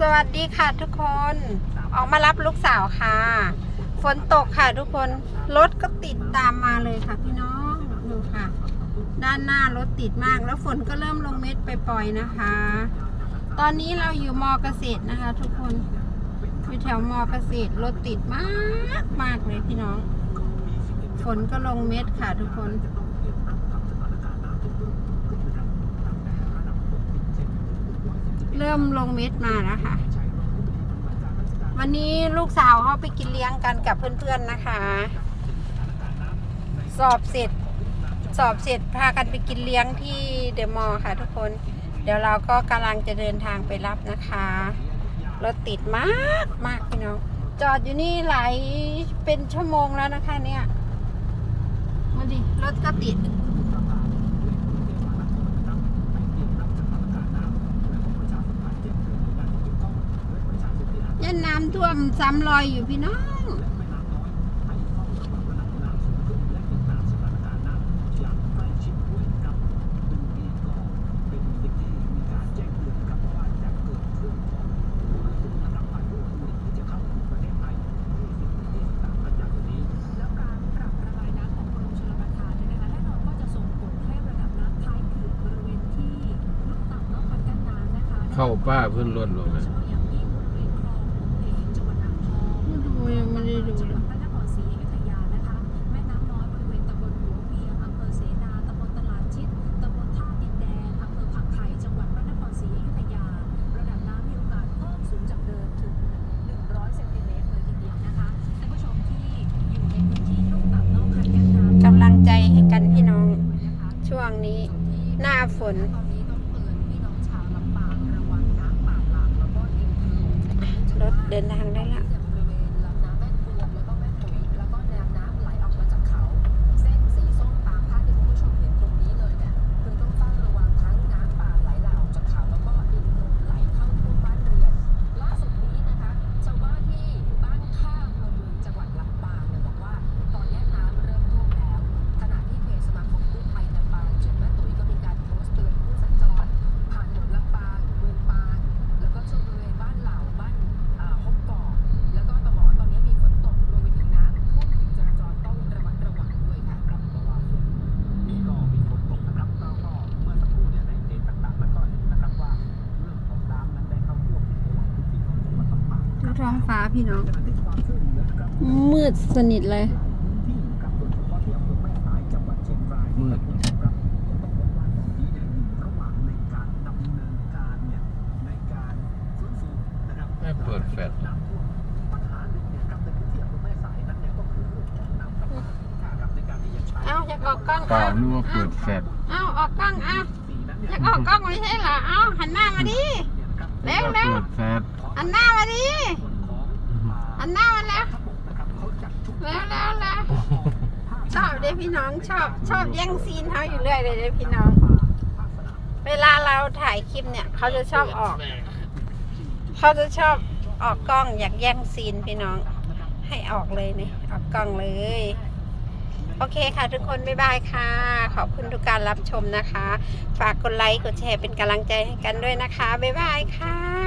สวัสดีค่ะทุกคน ออกมารับลูกสาวค่ะ ฝนตกค่ะทุกคน รถก็ติดตามมาเลยค่ะพี่น้องดูค่ะ ด้านหน้ารถติดมากแล้วฝนก็เริ่มลงเม็ดไปปล่อยนะคะ ตอนนี้เราอยู่มอเกษตรนะคะ ทุกคนอยู่แถวมอเกษตรรถติดมากมากเลยพี่น้อง ฝนก็ลงเม็ดค่ะทุกคน เริ่มลงเม็ดมาแล้วค่ะวันนี้ลูกสาวเขาไปกินเลี้ยงกันกับเพื่อนๆนะคะ สอบเสร็จ สอบเสร็จพากันไปกินเลี้ยงที่เดอะมอลล์ค่ะทุกคน เดี๋ยวเราก็กำลังจะเดินทางไปรับนะคะรถติดมากมากพี่น้องจอดอยู่นี่หลายเป็นชั่วโมงแล้วนะคะเนี่ยมาดิรถก็ติด ยั น้ำท่วมซ้ำรอยอยู่พี่น้องแล้วการปรับระบายน้ วงนี้ หน้าฝนตอนนี้ต้องเตือนพี่น้องชาวลำปางระวังน้ำป่าหลากแล้วก็ดินถล่มรถเดินทางได้ละ อเรื่องของน้ำประปาครับในการที่จะใช้เอ้าอยากออกกล้องเปล่าเอ้านึกว่าเปิดแฟลชเอ้าออกกล้องเอ้าปีนั้นเนี่อยยากออกกล้องไม่ใช่เหรอเอ้าหันหน้ามาดิเร็วเร็วเปิดแฟลช หันหน้ามาดิส่วนของอ่าหันหน้ามาแล้วทัพบกนะครับเขาจัดชุดแล้วแล้วแล้วชอบเด้พี่น้องชอบชอบแย่งซีนเขาอยู่เรื่อยเลยเด้พี่น้อง เวลาเราถ่ายคลิปเนี่ยเขาจะชอบออกเขาจะชอบออกกล้องอยากแย่งซีนพี่น้อง ให้ออกเลยนี่ออกกล้องเลย โอเคค่ะทุกคนบ๊ายบายค่ะ ขอบคุณทุกการรับชมนะคะ ฝากกดไลค์กดแชร์เป็นกำลังใจให้กันด้วยนะคะบ๊ายบายค่ะ